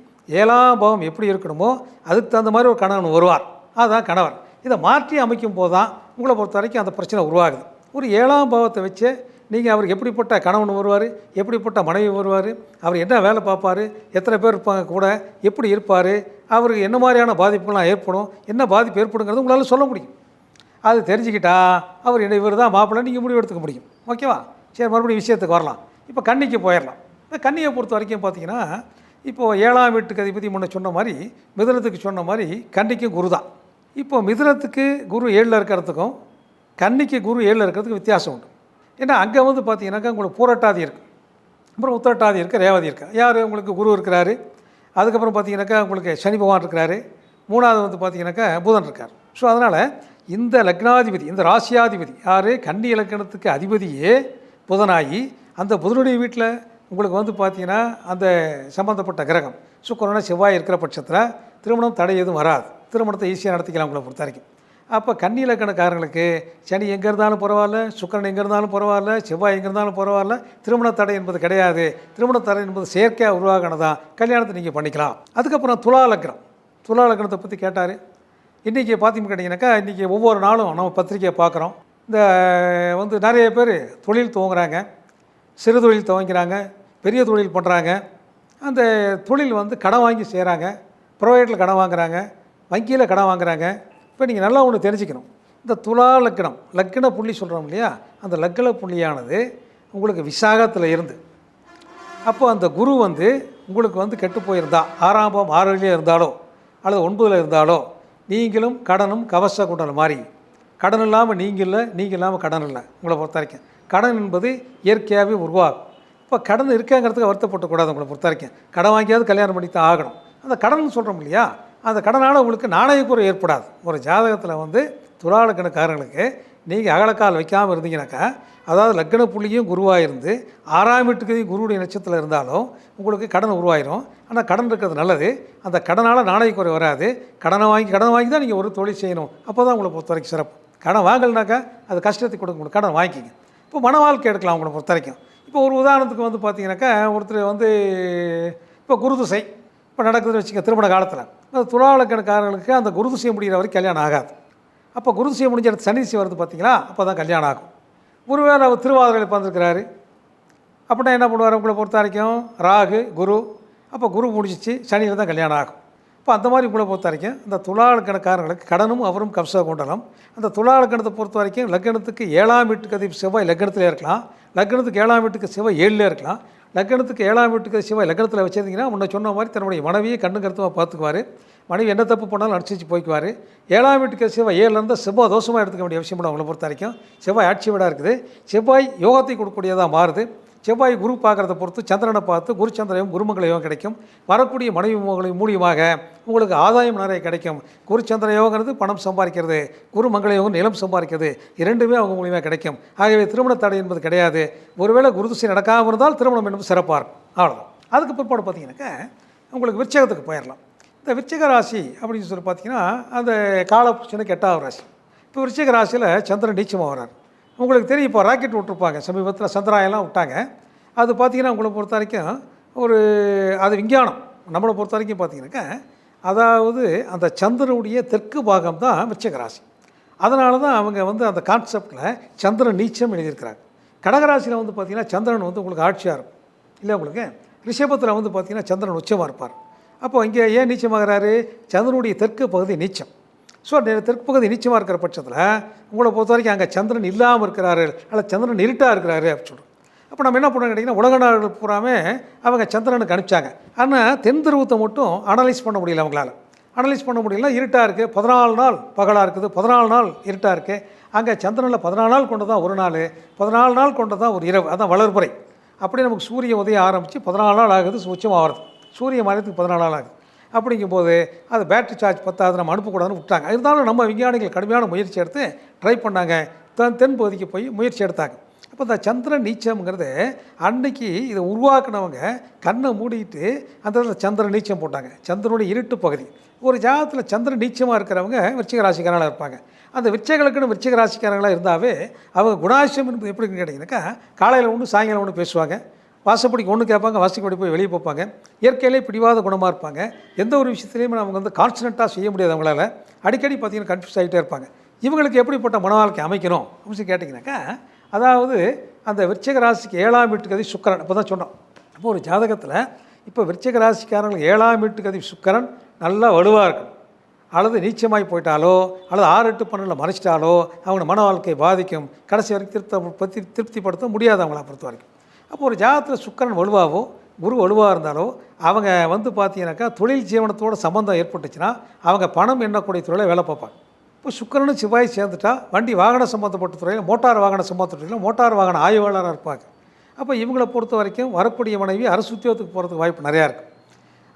ஏழாம் பாவம் எப்படி இருக்கணுமோ அதுக்கு தகுந்த மாதிரி ஒரு கணவன் வருவார். அதுதான் கணவர் இதை மாற்றி அமைக்கும் போது தான் உங்களை பொறுத்த வரைக்கும் அந்த பிரச்சனை உருவாகுது. ஒரு ஏழாம் பாவத்தை வச்சு நீங்கள் அவருக்கு எப்படிப்பட்ட கணவன் வருவார் எப்படிப்பட்ட மனைவி வருவார் அவர் என்ன வேலை பார்ப்பார் எத்தனை பேர் இருப்பாங்க கூட எப்படி இருப்பார் அவருக்கு என்ன மாதிரியான பாதிப்புகள்லாம் ஏற்படும் என்ன பாதிப்பு ஏற்படுங்கிறது உங்களால் சொல்ல முடியும். அது தெரிஞ்சுக்கிட்டா அவர் என்ன இவர் தான் மாப்பிள்ளை நீங்கள் முடிவு எடுத்துக்க முடியும். ஓகேவா? சரி மறுபடியும் விஷயத்துக்கு வரலாம். இப்போ கன்னிக்கு போயிடலாம். இப்போ கன்னியை பொறுத்த வரைக்கும் பார்த்தீங்கன்னா இப்போது ஏழாம் வீட்டுக்கு அதிபதி முன்ன சொன்ன மாதிரி மிதனத்துக்கு சொன்ன மாதிரி கன்னிக்கும் குரு தான் இப்போ மிதுனத்துக்கு குரு ஏழில் இருக்கிறதுக்கும் கன்னிக்கு குரு ஏழில் இருக்கிறதுக்கு வித்தியாசம் உண்டு. ஏன்னா அங்கே வந்து பார்த்தீங்கன்னாக்கா உங்களுக்கு பூரட்டாதி இருக்குது அப்புறம் உத்தரட்டாதி இருக்குது ரேவதி இருக்குது யார்? உங்களுக்கு குரு இருக்கிறாரு. அதுக்கப்புறம் பார்த்தீங்கன்னாக்கா உங்களுக்கு சனி பகவான் இருக்கிறாரு. மூணாவது வந்து பார்த்தீங்கன்னாக்கா புதன் இருக்கார். ஸோ அதனால் இந்த லக்னாதிபதி இந்த ராசியாதிபதி யார்? கன்னி இலக்கணத்துக்கு அதிபதியே புதனாகி அந்த புதனுடைய வீட்டில் உங்களுக்கு வந்து பார்த்தீங்கன்னா அந்த சம்மந்தப்பட்ட கிரகம். சுக்கரனா செவ்வாய் இருக்கிற பட்சத்தில் திருமணம் தடை எதுவும் வராது. திருமணத்தை ஈஸியாக நடத்திக்கலாம் உங்களை பொறுத்த வரைக்கும். அப்போ கன்னி இலக்கணக்காரங்களுக்கு சனி எங்கே இருந்தாலும் பரவாயில்ல சுக்கரன் எங்கே இருந்தாலும் பரவாயில்ல செவ்வாய் எங்கே இருந்தாலும் பரவாயில்ல திருமண தடை என்பது கிடையாது. திருமண தடை என்பது செயற்கையாக உருவாகினதான் கல்யாணத்தை நீங்கள் பண்ணிக்கலாம். அதுக்கப்புறம் துலா லக்னம். துலா லக்னத்தை பற்றி கேட்டார். இன்றைக்கி பார்த்தீங்கன்னு கேட்டிங்கனாக்கா இன்றைக்கி ஒவ்வொரு நாளும் நம்ம பத்திரிக்கையை பார்க்குறோம். இந்த வந்து நிறைய பேர் தொழில் துவங்குறாங்க. சிறு தொழில் துவங்கிறாங்க பெரிய தொழில் பண்ணுறாங்க அந்த தொழில் வந்து கடன் வாங்கி செய்கிறாங்க ப்ரைவேட்டில் கடன் வாங்குறாங்க. வங்கியில் கடன் வாங்குறாங்க. இப்போ நீங்கள் நல்லா ஒன்று தெரிஞ்சுக்கணும். இந்த துலா லக்கணம் லக்கண புள்ளி சொல்கிறோம் இல்லையா? அந்த லக்கண புள்ளியானது உங்களுக்கு விசாகத்தில் இருந்து. அப்போ அந்த குரு வந்து உங்களுக்கு வந்து கெட்டு போயிருந்தா ஆறாம் பாவம் இருந்தாலோ அல்லது ஒன்பதில் இருந்தாலோ நீங்களும் கடனும் கவச குண்டல் மாதிரி கடன் இல்லாமல் நீங்கள் இல்லை நீங்கள் இல்லாமல் கடன் இல்லை உங்களை பொறுத்த வரைக்கும். கடன் என்பது இயற்கையாகவே உருவாகும். இப்போ கடன் இருக்காங்கிறதுக்கு வருத்தப்படக்கூடாது உங்களை பொறுத்த வரைக்கும். கடன் வாங்கியாவது கல்யாணம் பண்ணி தான் ஆகணும். அந்த கடன் சொல்கிறோம் இல்லையா? அந்த கடனால் உங்களுக்கு நாணயக்குறை ஏற்படாது. ஒரு ஜாதகத்தில் வந்து துலாலக்கணக்காரங்களுக்கு நீங்கள் அகலக்கால் வைக்காமல் இருந்தீங்கன்னாக்கா அதாவது லக்கண புள்ளியும் குருவாக இருந்து ஆறாம் வீட்டுக்கு குருவுடைய நட்சத்திரத்தில் இருந்தாலும் உங்களுக்கு கடன் உருவாயிரும். ஆனால் கடன் இருக்கிறது நல்லது. அந்த கடனால் நாணயக்குறை வராது. கடனை வாங்கி கடன் வாங்கி தான் நீங்கள் ஒரு தொழில் செய்யணும். அப்போ தான் உங்களை பொறுத்த வரைக்கும் சிறப்பு. கடன் வாங்கலைனாக்கா அது கஷ்டத்தை கொடுக்க முடியும். கடன் வாங்கிக்கிங்க. இப்போ மன வாழ்க்கை எடுக்கலாம் உங்களை பொறுத்த வரைக்கும். இப்போ ஒரு உதாரணத்துக்கு வந்து பார்த்தீங்கன்னாக்கா ஒருத்தர் வந்து இப்போ குருதிசை. இப்போ நடக்குதுன்னு வச்சுக்க திருமண காலத்தில். அந்த துலாலக்கணக்காரர்களுக்கு அந்த குருதிசை முடிகிற வரைக்கும் கல்யாணம் ஆகாது. அப்போ குருதிசை முடிஞ்ச இடத்து சனி திசை வருது பார்த்தீங்களா அப்போ தான் கல்யாணம் ஆகும். ஒருவேளை அவர் திருவாதிரையில் பிறந்திருக்கிறாரு. அப்படின்னா என்ன பண்ணுவார் உங்களை பொறுத்த வரைக்கும்? ராகு குரு. அப்போ குரு முடிஞ்சிச்சு சனியில் தான் கல்யாணம் ஆகும். இப்போ அந்த மாதிரி உங்களை பொறுத்த வரைக்கும் இந்த துலாலக்கணக்காரர்களுக்கு கடனும் அவரும் கப்சா கொண்டலாம் அந்த துலாலக்கணத்தை பொறுத்த வரைக்கும் லக்கணத்துக்கு ஏழாம் வீட்டுக்கு அதிபதி செவ்வாய் லக்கணத்தில் இருக்கலாம். லக்கணத்துக்கு ஏழாம் வீட்டுக்கு செவ்வாய் ஏழில் இருக்கலாம். லக்கணத்துக்கு ஏழாம் வீட்டுக்கு சிவா லக்கணத்தில் வச்சிருந்தீங்கன்னா முன்ன சொன்ன மாதிரி தன்னுடைய மனைவியை கண்ணு கருத்துமாக பார்த்துக்குவார். மனைவி என்ன தப்பு பண்ணாலும் அனுசரித்து போய்க்குவார். ஏழாம் வீட்டுக்கு செவ்வாய் ஏழுலேருந்து செவ்வாய் தோஷமாக எடுத்துக்க வேண்டிய விஷயம் அவங்களை பொறுத்த வரைக்கும் செவ்வாய் ஆட்சி வீடாக இருக்குது. செவ்வாய் யோகத்தை கொடுக்கக்கூடியதாக மாறுது. செவ்வாய் குரு பார்க்குறத பொறுத்து சந்திரனை பார்த்து குரு குருமங்களையும் குருமங்கள யோகம் கிடைக்கும். வரக்கூடிய மனைவி மகளின் மூலியமாக உங்களுக்கு ஆதாயம் நிறைய கிடைக்கும். குருச்சந்திர யோகங்கிறது பணம் சம்பாதிக்கிறது. குருமங்கள யோகம் நிலம் சம்பாதிக்கிறது. இரண்டுமே அவங்க மூலியமாக கிடைக்கும். ஆகவே திருமண தடை என்பது கிடையாது. ஒருவேளை குருதிசை நடக்காமல் இருந்தால் திருமணம் என்பது சிறப்பாக இருக்கும் அவ்வளோதான் அதுக்கு பிற்பாடு பார்த்தீங்கன்னாக்கா உங்களுக்கு விருச்சகத்துக்கு போயிடலாம். இந்த விருச்சிக ராசி அப்படின்னு சொல்லி பார்த்தீங்கன்னா அந்த காலப்புருஷனுக்கு எட்டாவது ராசி. இப்போ விருச்சிக ராசியில் சந்திரன் நீச்சமாக வர்றார் உங்களுக்கு தெரியும் இப்போ ராக்கெட் விட்டுருப்பாங்க. சமீபத்தில் சந்திராயெல்லாம் விட்டாங்க. அது பார்த்தீங்கன்னா உங்களை பொறுத்த வரைக்கும் ஒரு அது விஞ்ஞானம். நம்மளை பொறுத்த வரைக்கும் பார்த்தீங்கன்னாக்கா அதாவது அந்த சந்திரனுடைய தெற்கு பாகம் தான் விருச்சிக ராசி. அதனால தான் அவங்க வந்து அந்த கான்செப்டில் சந்திரன் நீச்சம் எழுதியிருக்கிறாங்க. கடகராசியில் வந்து பார்த்திங்கன்னா சந்திரன் வந்து உங்களுக்கு ஆட்சியாக இருக்கும். இல்லை உங்களுக்கு? ரிஷபத்தில் வந்து பார்த்திங்கன்னா சந்திரன் உச்சமாக இருப்பார். அப்போ இங்கே ஏன் நீச்சமாகிறாரு? சந்திரனுடைய தெற்கு பகுதி நீச்சம். ஸோ தெற்கு பகுதி இருக்கிற பட்சத்தில் உங்களை பொறுத்த வரைக்கும் அங்கே சந்திரன் இல்லாமல் இருக்கிறாரு அல்லது சந்திரன் இருட்டாக இருக்கிறாரு அப்படின்னு சொல்கிறோம் அப்போ நம்ம என்ன பண்ணணும் கேட்டிங்கன்னா உலக நாடுகள் பூராமே அவங்க சந்திரனுக்கு அனுப்பிச்சாங்க. ஆனால் தென் துருவத்தை மட்டும் அனலைஸ் பண்ண முடியல அவங்களால. அனலைஸ் பண்ண முடியல இருட்டாக இருக்குது பதினாலு நாள் பகலாக இருக்குது. பதினாலு நாள் இருட்டாக இருக்குது அங்கே சந்திரனில் பதினாலு நாள் கொண்டு தான் ஒரு நாள். பதினாலு நாள் கொண்டு தான் ஒரு இரவு. அதான் வளர்புறை அப்படி நமக்கு சூரிய உதயம் ஆரம்பித்து பதினாலு நாள் ஆகுது உச்சம் ஆகிறது சூரிய மறையத்துக்கு பதினாலு நாள் ஆகுது. அப்படிங்கும்போது அது பேட்டரி சார்ஜ் பத்தாது நம்ம அனுப்பக்கூடாதுன்னு விட்டாங்க இருந்தாலும் நம்ம விஞ்ஞானிகள் கடுமையான முயற்சி எடுத்து ட்ரை பண்ணாங்க. தன் தென் பகுதிக்கு போய் முயற்சி எடுத்தாங்க. அப்போ இந்த சந்திரன் நீச்சம்ங்கிறது அன்னைக்கு இதை உருவாக்குனவங்க கண்ணை மூடிட்டு அந்த இடத்துல சந்திரன் நீச்சம் போட்டாங்க. சந்திரனுடைய இருட்டு பகுதி. ஒரு ஜாதகத்தில் சந்திரன் நீச்சமாக இருக்கிறவங்க விருச்சிக ராசிக்காரங்களாக இருப்பாங்க. அந்த விருச்சகளுக்குன்னு விருச்சிக ராசிக்காரங்களாக இருந்தாவே அவங்க குணாசியம் என்பது எப்படின்னு கேட்டிங்கனாக்கா காலையில் ஒன்று சாயங்காலம் ஒன்று பேசுவாங்க. வாசப்படிக்கு ஒன்று கேட்பாங்க வாசிக்கப்படி போய் வெளியே போப்பாங்க. இயற்கையிலே பிடிவாத குணமாக இருப்பாங்க. எந்த ஒரு விஷயத்துலையுமே அவங்க வந்து கான்ஸ்டண்ட்டாக செய்ய முடியாது அவங்களால. அடிக்கடி பார்த்தீங்கன்னா கன்ஃபியூஸ் ஆகிட்டே இருப்பாங்க. இவங்களுக்கு எப்படிப்பட்ட மன வாழ்க்கை அமைக்கணும் அப்படின்னு சொல்லி கேட்டிங்கனாக்கா அதாவது அந்த விருச்சிக ராசிக்கு ஏழாம் வீட்டுக்கு கதி சுக்கரன் இப்போ தான் சொன்னோம். அப்போ ஒரு ஜாதகத்தில் இப்போ விருச்சிக ராசிக்காரங்களுக்கு ஏழாம் வீட்டுக்கு கதி சுக்கரன் நல்லா வலுவாக இருக்கும் அல்லது நீச்சமாகி போயிட்டாலோ அல்லது ஆறு எட்டு பன்னெண்டில் மறைச்சிட்டாலோ அவங்க மன வாழ்க்கை பாதிக்கும். கடைசி வரைக்கும் திருப்தி பற்றி திருப்திப்படுத்த முடியாது அவங்கள பொறுத்த வரைக்கும். அப்போ ஒரு ஜாதகத்தில் சுக்கரன் வலுவாகவோ குரு வலுவாக இருந்தாலோ அவங்க வந்து பார்த்தீங்கன்னாக்கா தொழில் ஜீவனத்தோட சம்மந்தம் ஏற்பட்டுச்சுன்னா அவங்க பணம் எண்ணக்கூடிய துறையில் வேலை பார்ப்பாங்க. இப்போ சுக்கரனும் சிவாய் சேர்ந்துட்டா வண்டி வாகன சம்மந்தப்பட்ட துறையில் மோட்டார் வாகன சம்மந்தப்பட்ட துறையில் மோட்டார் வாகன ஆய்வாளராக இருப்பாங்க. அப்போ இவங்களை பொறுத்த வரைக்கும் வரக்கூடிய மனைவி அரசு உத்தியோகத்துக்கு போகிறதுக்கு வாய்ப்பு நிறையா இருக்குது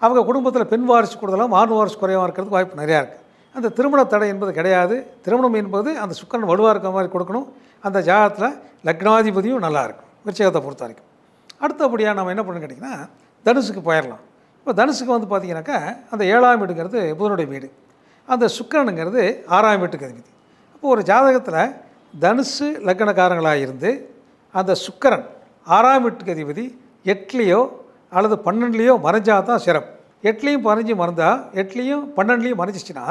அவங்க குடும்பத்தில் பெண் வாரிசு கூடுதலாம் ஆண் வாரிசு குறைவாக இருக்கிறதுக்கு வாய்ப்பு நிறையா இருக்குது அந்த திருமண தடை என்பது கிடையாது. திருமணம் என்பது அந்த சுக்கரன் வலுவாக இருக்கிற மாதிரி கொடுக்கணும். அந்த ஜாகத்தில் லக்னாதிபதியும் நல்லாயிருக்கும் விருச்சகத்தை பொறுத்த வரைக்கும். அடுத்தபடியாக நம்ம என்ன பண்ணணும் கேட்டிங்கன்னா தனுசுக்கு போயிடலாம் இப்போ தனுசுக்கு வந்து பார்த்தீங்கன்னாக்கா அந்த ஏழாம் வீடுங்கிறது புதனுடைய வீடு. அந்த சுக்கரனுங்கிறது ஆறாம் வீட்டுக்கு அதிபதி. அப்போது ஒரு ஜாதகத்தில் தனுசு லக்னக்காரங்களாக இருந்து அந்த சுக்கரன் ஆறாம் வீட்டுக்கு அதிபதி எட்லேயோ அல்லது பன்னெண்டுலேயோ மறைஞ்சால் தான் சிறப்பு. எட்லேயும் பதினஞ்சு மறந்தால் எட்லேயும் பன்னெண்டுலேயும் மறைஞ்சிச்சின்னா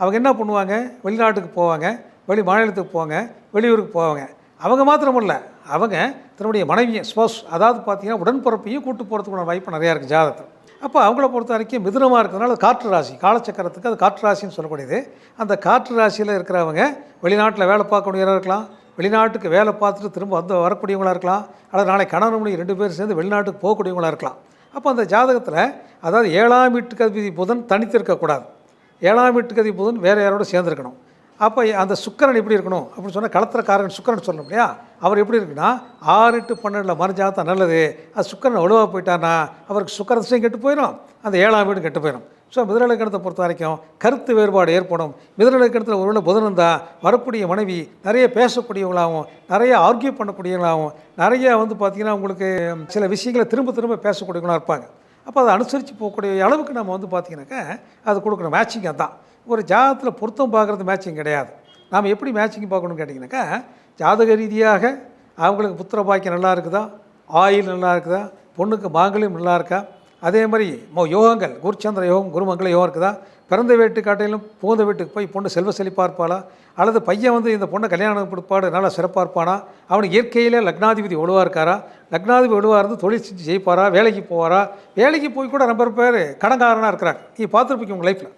அவங்க என்ன பண்ணுவாங்க? வெளிநாட்டுக்கு போவாங்க வெளி மாநிலத்துக்கு போவாங்க வெளியூருக்கு போவாங்க. அவங்க மாத்திரமில்லை அவங்க தன்னுடைய மனைவியை ஸ்போஸ் அதாவது பார்த்தீங்கன்னா உடன்பிறப்பையும் கூட்டு போகிறதுக்குள்ள வாய்ப்பு நிறையா இருக்குது ஜாதகத்தில். அப்போ அவங்கள பொறுத்த வரைக்கும் மிதுனமாக இருக்கிறதுனால காற்று ராசி. காலச்சக்கரத்துக்கு அது காற்று ராசின்னு சொல்லக்கூடியது. அந்த காற்று ராசியில் இருக்கிறவங்க வெளிநாட்டில் வேலை பார்க்கக்கூடியவராக இருக்கலாம். வெளிநாட்டுக்கு வேலை பார்த்துட்டு திரும்ப வந்து வரக்கூடியவங்களாக இருக்கலாம். அல்லது நாளை கணவன் மணி ரெண்டு பேர் சேர்ந்து வெளிநாட்டுக்கு போகக்கூடியவங்களாக இருக்கலாம். அப்போ அந்த ஜாதகத்தில் அதாவது ஏழாம் வீட்டுக்கு அதிபதி புதன் தனித்து இருக்கக்கூடாது. ஏழாம் வீட்டுக்கு அதிபதி புதன் வேறு யாரோட சேர்ந்துருக்கணும். அப்போ அந்த சுக்கரன் எப்படி இருக்கணும் அப்படின்னு சொன்னால் களத்திரக்காரன் சுக்கரன் சொல்லணும் இல்லையா? அவர் எப்படி இருக்குன்னா ஆறு எட்டு பன்னெண்டில் மறைஞ்சா தான் நல்லது. அது சுக்கரன் வலுவாக போயிட்டான்னா அவருக்கு சுக்கரத்தையும் கெட்டு போயிடும் அந்த ஏழாம் வீடு கெட்டு போயிடும் ஸோ மிதநலக்கணத்தை பொறுத்த வரைக்கும் கருத்து வேறுபாடு ஏற்படும். மிதநலக்கணத்தில் ஒருவேளை புதன் இருந்தால் வரக்கூடிய மனைவி நிறைய பேசக்கூடியவங்களாகவும் நிறைய ஆர்கியூ பண்ணக்கூடியவங்களாகவும் நிறைய வந்து பார்த்திங்கன்னா உங்களுக்கு சில விஷயங்களை திரும்ப திரும்ப பேசக்கூடியவங்களாக இருப்பாங்க. அப்போ அதை அனுசரித்து போகக்கூடிய அளவுக்கு நம்ம வந்து பார்த்திங்கனாக்கா அது கொடுக்கணும். மேட்சிங் அதான். ஒரு ஜாதகத்தில் பொருத்தம் பார்க்குறது மேட்சிங் கிடையாது. நாம் எப்படி மேட்சிங் பார்க்கணும்னு கேட்டிங்கனாக்கா ஜாதக ரீதியாக அவங்களுக்கு புத்திர பாக்கியம் நல்லா இருக்குதா? ஆயில் நல்லா இருக்குதா? பொண்ணுக்கு மாங்கல்யம் நல்லா இருக்கா? அதே மாதிரி யோகங்கள் குருச்சந்திர யோகம் குருமங்கள யோகம் இருக்குதா? பிறந்த வீட்டு காட்டையிலும் புகுந்த வீட்டுக்கு போய் பொண்ணு செல்வ செழிப்பாக இருப்பாளா அல்லது பையன் வந்து இந்த பொண்ணை கல்யாணம் பிற்பாடு நல்லா சிறப்பாக இருப்பானா அவனுக்கு இயற்கையிலே லக்னாதிபதி ஒழுவாக இருக்காரா? லக்னாதிபதி ஒழுவாக இருந்து தொழில் செஞ்சு ஜெயிப்பாரா? வேலைக்கு போவாரா? வேலைக்கு போய் கூட ரொம்ப பேர் கடங்காரனாக இருக்கிறாங்க. நீ பார்த்துருப்பீங்க உங்கள் லைஃப்பில்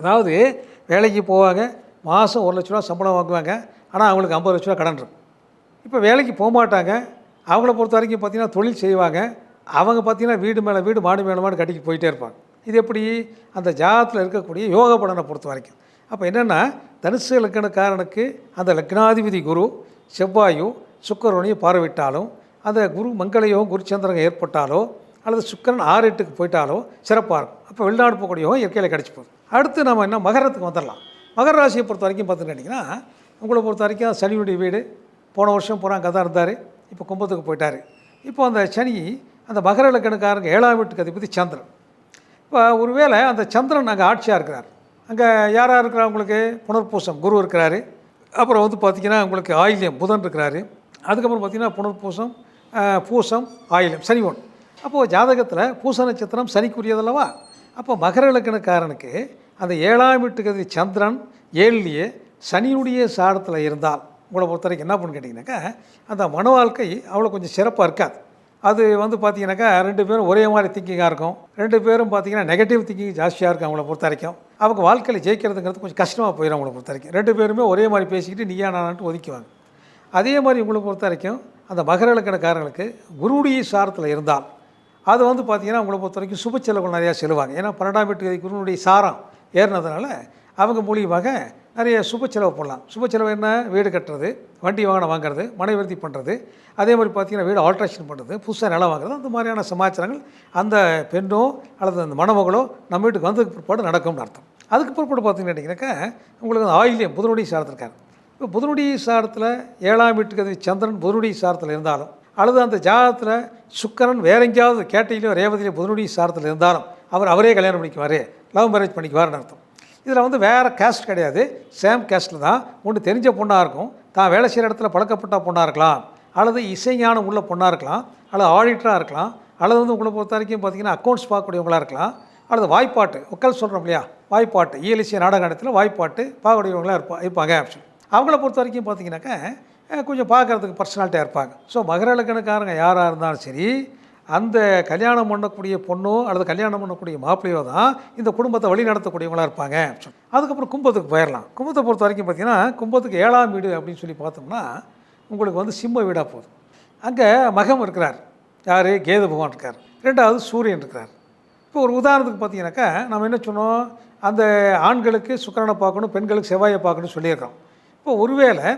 அதாவது வேலைக்கு போவாங்க மாதம் ஒரு லட்ச ரூபா சம்பளம் வாங்குவாங்க ஆனால் அவங்களுக்கு ஐம்பது லட்ச ரூபா கடன் இருக்கும். இப்போ வேலைக்கு போக மாட்டாங்க. அவங்கள பொறுத்த வரைக்கும் பார்த்திங்கன்னா தொழில் செய்வாங்க. அவங்க பார்த்திங்கன்னா வீடு மேலே வீடு மாடு மேலே மாடு கட்டிக்கு போயிட்டே இருப்பாங்க. இது எப்படி? அந்த ஜாதத்தில் இருக்கக்கூடிய யோக பலனை பொறுத்த வரைக்கும். அப்போ என்னென்னா தனுசு லக்கணக்காரனுக்கு அந்த லக்னாதிபதி குரு செவ்வாயும் சுக்கரனையும் பார்வையிட்டாலும் அந்த குரு மங்களையும் குருச்சந்திரன் ஏற்பட்டாலோ அல்லது சுக்கரன் ஆறு எட்டுக்கு போயிட்டாலோ சிறப்பாக இருக்கும். அப்போ வெளிநாடு போகக்கூடிய யோகம் இயற்கையில் கிடச்சி போகுது. அடுத்து நம்ம என்ன மகரத்துக்கு வந்துடலாம். மகர ராசியை பொறுத்த வரைக்கும் பார்த்துக்கிட்டிங்கன்னா உங்களை பொறுத்த வரைக்கும் சனியுடைய வீடு போன வருஷம் பூரா அங்கே தான் இருந்தார் இப்போ கும்பத்துக்கு போயிட்டார். இப்போ அந்த சனி அந்த மகர இலக்கணக்காரங்க ஏழாம் வீட்டுக்கு அதிபதி சந்திரன். இப்போ ஒருவேளை அந்த சந்திரன் அங்கே ஆட்சியாக இருக்கிறார். அங்கே யாராக இருக்கிறா உங்களுக்கு? புனர்பூசம். குரு இருக்கிறாரு. அப்புறம் வந்து பார்த்திங்கன்னா உங்களுக்கு ஆயில்யம். புதன் இருக்கிறாரு. அதுக்கப்புறம் பார்த்திங்கன்னா புனர்பூசம் பூசம் ஆயில்யம். சனி ஒன்று அப்போது ஜாதகத்தில் பூச நட்சத்திரம் சனிக்குரியதல்லவா அப்போ மகர இலக்கணக்காரனுக்கு அந்த ஏழாம் வீட்டுக்கு சந்திரன் ஏழுலேயே சனியுடைய சாரத்தில் இருந்தால் உங்களை பொறுத்த வரைக்கும் என்ன பண்ணு கேட்டிங்கனாக்கா அந்த மன வாழ்க்கை அவ்வளோ கொஞ்சம் சிறப்பாக இருக்காது. அது வந்து பார்த்தீங்கன்னாக்கா ரெண்டு பேரும் ஒரே மாதிரி திங்கிங்காக இருக்கும். ரெண்டு பேரும் பார்த்தீங்கன்னா நெகட்டிவ் திங்கிங் ஜாஸ்தியாக இருக்கும் அவங்கள பொறுத்த வரைக்கும். அவங்க வாழ்க்கையில் ஜெயிக்கிறதுங்கிறது கொஞ்சம் கஷ்டமாக போயிடும் அவங்கள பொறுத்த வரைக்கும். ரெண்டு பேருமே ஒரே மாதிரி பேசிக்கிட்டு நீயா நானான்ட்டு ஒதுக்குவாங்க. அதே மாதிரி உங்களை பொறுத்த வரைக்கும் அந்த மகர இலக்கணக்காரங்களுக்கு குருவுடைய சாரத்தில் இருந்தால் அது வந்து பார்த்திங்கன்னா உங்களை பொறுத்த வரைக்கும் சுப செலவுகள் நிறையா செல்வாங்க. ஏன்னா பன்னெண்டாம் வீட்டு குருனுடைய சாரம் ஏறினதுனால அவங்க மூலியமாக நிறைய சுப செலவு பண்ணலாம் சுப செலவு என்ன? வீடு கட்டுறது வண்டி வாகனம் வாங்குறது மனை விருத்தி பண்ணுறது அதே மாதிரி பார்த்தீங்கன்னா வீடு ஆல்ட்ரேஷன் பண்ணுறது புதுசாக நிலம் வாங்குறது. அந்த மாதிரியான சமாச்சாரங்கள் அந்த பெண்ணோ அல்லது அந்த மணமகளோ நம்ம வீட்டுக்கு வந்ததுக்கு பிற்பாடு நடக்கும்னு அர்த்தம். அதுக்கு பிற்பாடு பார்த்தீங்கன்னு கேட்டிங்கனாக்கா உங்களுக்கு அந்த ஆயில்யம் புதனுடைய சாரத்தில் இப்போ புதனுடைய சாரத்தில் ஏழாம் வீட்டுக்கு அது சந்திரன் புதனுடைய சாரத்தில் இருந்தாலும் அல்லது அந்த ஜாதகத்தில் சுக்கரன் வேற எங்கேயாவது கேட்டையிலோ ரேவதியிலோ புதனுடைய சாரத்தில் இருந்தாலும் அவர் அவரே கல்யாணம் பண்ணிக்குவார் லவ் மேரேஜ் பண்ணிக்குவார்னு அர்த்தம். இதில் வந்து வேறு கேஸ்ட் கிடையாது. சேம் கேஸ்ட்டில் தான் ஒன்று தெரிஞ்ச பொண்ணாக இருக்கும். தான் வேலை செய்கிற இடத்துல பழக்கப்பட்ட பொண்ணாக இருக்கலாம். அல்லது இசைஞானம் உள்ள பொண்ணாக இருக்கலாம். அல்லது ஆடிட்டராக இருக்கலாம். அல்லது வந்து உங்களை பொறுத்த வரைக்கும் பார்த்தீங்கன்னா அக்கௌண்ட்ஸ் பார்க்கக்கூடியவங்களாக இருக்கலாம். அல்லது வாய்ப்பாட்டு ஒக்கல் சொல்கிறோம் இல்லையா? வாய்ப்பாட்டு இயலிசை நாடகத்தில் வாய்ப்பாட்டு பார்க்கக்கூடியவங்களாக இருப்பா இருப்பாங்க அப்படின்னு அவங்கள பொறுத்த வரைக்கும் பார்த்தீங்கன்னாக்கா கொஞ்சம் பார்க்குறதுக்கு பர்சனாலிட்டியாக இருப்பாங்க. ஸோ மகர இலக்கணக்காரங்க யாராக இருந்தாலும் சரி அந்த கல்யாணம் பண்ணக்கூடிய பொண்ணோ அல்லது கல்யாணம் பண்ணக்கூடிய மாப்பிள்ளையோ தான் இந்த குடும்பத்தை வழி நடத்தக்கூடியவங்களாக இருப்பாங்க. அதுக்கப்புறம் கும்பத்துக்கு போயிடலாம் கும்பத்தை பொறுத்த வரைக்கும் பார்த்தீங்கன்னா கும்பத்துக்கு ஏழாம் வீடு அப்படின்னு சொல்லி பார்த்தோம்னா உங்களுக்கு வந்து சிம்ம வீடாக போகுது அங்கே மகம் இருக்கிறார். யார்? கேது பகவான் இருக்கார். ரெண்டாவது சூரியன் இருக்கிறார். இப்போ ஒரு உதாரணத்துக்கு பார்த்தீங்கன்னாக்கா நம்ம என்ன சொன்னோம்? அந்த ஆண்களுக்கு சுக்கரனை பார்க்கணும் பெண்களுக்கு செவ்வாயை பார்க்கணும்னு சொல்லியிருக்கோம் இப்போ ஒருவேளை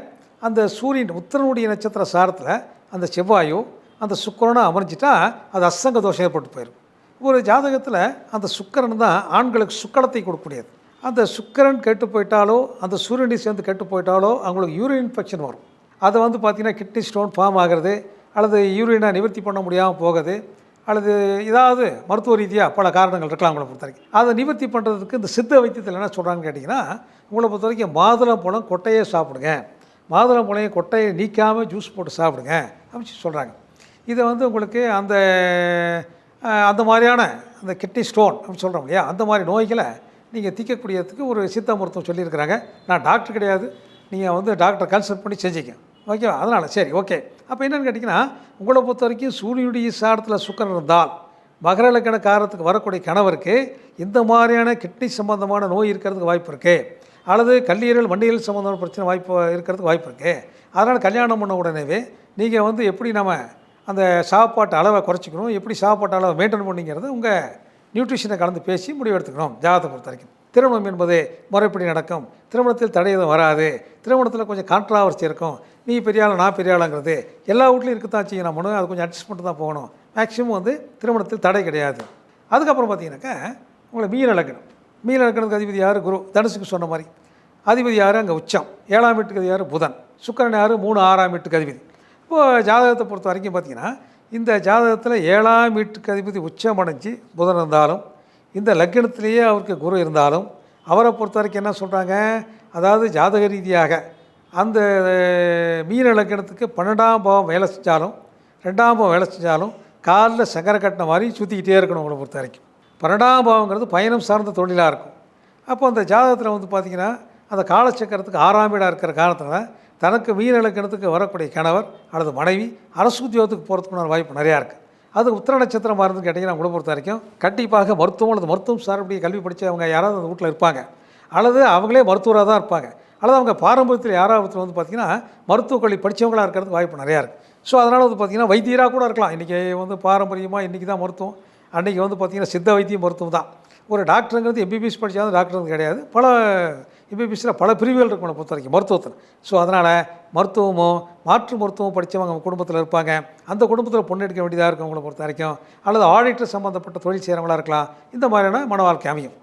அந்த சூரியன் உத்தரனுடைய நட்சத்திர சாரத்தில் அந்த செவ்வாயோ அந்த சுக்கரனாக அமைஞ்சிட்டா அது அசங்க தோஷம் ஏற்பட்டு போயிடும் ஒரு ஜாதகத்தில் அந்த சுக்கரன் தான் ஆண்களுக்கு சுக்கலத்தை கொடுக்கக்கூடியது. அந்த சுக்கிரன் கெட்டு போயிட்டாலோ அந்த சூரியனை சேர்ந்து கெட்டு போயிட்டாலோ அவங்களுக்கு யூரின் இன்ஃபெக்ஷன் வரும். அதை வந்து பார்த்திங்கன்னா கிட்னி ஸ்டோன் ஃபார்ம் ஆகிறது அல்லது யூரினை நிவர்த்தி பண்ண முடியாமல் போகுது அல்லது ஏதாவது மருத்துவ ரீதியாக பல காரணங்கள் இருக்கலாம் உங்களை பொறுத்த வரைக்கும். அதை நிவர்த்தி பண்ணுறதுக்கு இந்த சித்த வைத்தியத்தில் என்ன சொல்கிறாங்கன்னு கேட்டிங்கன்னா உங்களை பொறுத்த வரைக்கும் மாதுளம் பழம் கொட்டையே சாப்பிடுங்க. மாதுளம் பழைய கொட்டையை நீக்காமல் ஜூஸ் போட்டு சாப்பிடுங்க அப்படின்னு சொல்கிறாங்க இதை வந்து உங்களுக்கு அந்த அந்த மாதிரியான அந்த கிட்னி ஸ்டோன் அப்படின்னு சொல்கிறோம் இல்லையா? அந்த மாதிரி நோய்களை நீங்கள் தீர்க்கக்கூடியதுக்கு ஒரு சித்த மருத்துவம் சொல்லியிருக்கிறாங்க. நான் டாக்டர் கிடையாது. நீங்கள் வந்து டாக்டரை கன்சல்ட் பண்ணி செஞ்சுக்க ஓகேவா? அதனால் சரி ஓகே. அப்போ என்னென்னு கேட்டிங்கன்னா உங்களை பொறுத்த வரைக்கும் சூரியனுடைய சாரத்தில் சுக்கரன் இருந்தால் மகர இலக்கண காரத்துக்கு வரக்கூடிய கணவருக்கு இந்த மாதிரியான கிட்னி சம்பந்தமான நோய் இருக்கிறதுக்கு வாய்ப்பு இருக்குது அல்லது கல்லீரல் மண்டியல் சம்மந்தமான பிரச்சனை வாய்ப்பு இருக்கிறதுக்கு வாய்ப்பு இருக்குது அதனால் கல்யாணம் பண்ண உடனேவே நீங்கள் வந்து எப்படி நம்ம அந்த சாப்பாட்டு அளவை குறைச்சிக்கணும். எப்படி சாப்பாட்டு அளவை மெயின்டைன் பண்ணிங்கிறது உங்கள் நியூட்ரிஷனை கலந்து பேசி முடிவு எடுத்துக்கணும் ஜாதகத்தை பொறுத்த வரைக்கும். திருமணம் என்பது முறைப்படி நடக்கும். திருமணத்தில் தடை எதுவும் வராது. திருமணத்தில் கொஞ்சம் கான்ட்ராவர்சி இருக்கும். நீ பெரிய நான் பெரியாளங்கிறது எல்லா வீட்லையும் இருக்கத்தான் செய்யும். நம்ம அது கொஞ்சம் அட்ஜஸ்ட் பண்ணிட்டு தான் போகணும். மேக்ஸிமம் வந்து திருமணத்தில் தடை கிடையாது. அதுக்கப்புறம் பார்த்தீங்கன்னாக்கா உங்களை மீன் இலக்கணம் மீன் இலக்கணத்துக்கு அதிபதி யார்? குரு. தனுசுக்கு சொன்ன மாதிரி. அதிபதி யார்? அங்கே உச்சம். ஏழாம் வீட்டுக்கு யார்? புதன். சுக்கரன் யார்? மூணு ஆறாம் வீட்டுக்கு அதிபதி. இப்போது ஜாதகத்தை பொறுத்த வரைக்கும் பார்த்தீங்கன்னா இந்த ஜாதகத்தில் ஏழாம் வீட்டுக்கு அதிபதி உச்சம் அடைஞ்சு புதன் இருந்தாலும் இந்த லக்னத்திலேயே அவருக்கு குரு இருந்தாலும் அவரை பொறுத்த வரைக்கும் என்ன சொல்கிறாங்க அதாவது ஜாதக ரீதியாக அந்த மீன லக்கணத்துக்கு பன்னெண்டாம் பாவம் வேலை செஞ்சாலும் ரெண்டாம் பாவம் வேலை செஞ்சாலும் காலில் சக்கரை கட்டின மாதிரி சுற்றிக்கிட்டே இருக்கணும் உங்களை பொறுத்த வரைக்கும். பன்னெண்டாம் பாவங்கிறது பயணம் சார்ந்த தொழிலாக இருக்கும். அப்போ அந்த ஜாதகத்தில் வந்து பார்த்திங்கன்னா அந்த காலச்சக்கரத்துக்கு ஆறாம் வீடாக இருக்கிற காரணத்தில் தனக்கு மீன இலக்கணத்துக்கு வரக்கூடிய கணவர் அல்லது மனைவி அரசு உத்தியோகத்துக்கு போகிறதுக்குள்ள வாய்ப்பு நிறையா இருக்குது அது உத்திர நட்சத்திரமாக இருந்து கேட்டிங்கன்னா உங்களை பொறுத்த வரைக்கும் கண்டிப்பாக மருத்துவம் அல்லது மருத்துவம் சார்புடைய கல்வி படித்தவங்க யாராவது அந்த வீட்டில் இருப்பாங்க. அல்லது அவங்களே மருத்துவராக தான் இருப்பாங்க. அல்லது அவங்க பாரம்பரியத்தில் யாராவது வந்து பார்த்திங்கன்னா மருத்துவக் கல்வி படித்தவங்களாக இருக்கிறதுக்கு வாய்ப்பு நிறையா இருக்குது ஸோ அதனால் வந்து பார்த்திங்கன்னா வைத்தியராக கூட இருக்கலாம். இன்றைக்கி வந்து பாரம்பரியமாக இன்றைக்கி தான் மருத்துவம். அன்றைக்கி வந்து பார்த்திங்கன்னா சித்த வைத்தியம் மருத்துவம் தான். ஒரு டாக்டருங்கிறது எம்பிபிஎஸ் படித்தாலும் டாக்டருங்கிறது கிடையாது. பல எம்பிபிஎஸ்சில் பல பிரிவுகள் இருக்கும் நம்மளை பொறுத்த வரைக்கும் மருத்துவத்தில். ஸோ அதனால் மருத்துவமோ மாற்று மருத்துவம் படித்தவங்க அவங்க குடும்பத்தில் இருப்பாங்க. அந்த குடும்பத்தில் பொண்ணு எடுக்க வேண்டியதாக இருக்கும் அவங்கள பொறுத்த வரைக்கும் அல்லது ஆடிட்டர் சம்மந்தப்பட்ட தொழில் செய்கிறவங்களா இருக்கலாம். இந்த மாதிரியான மன வாழ்க்கை அமையும்.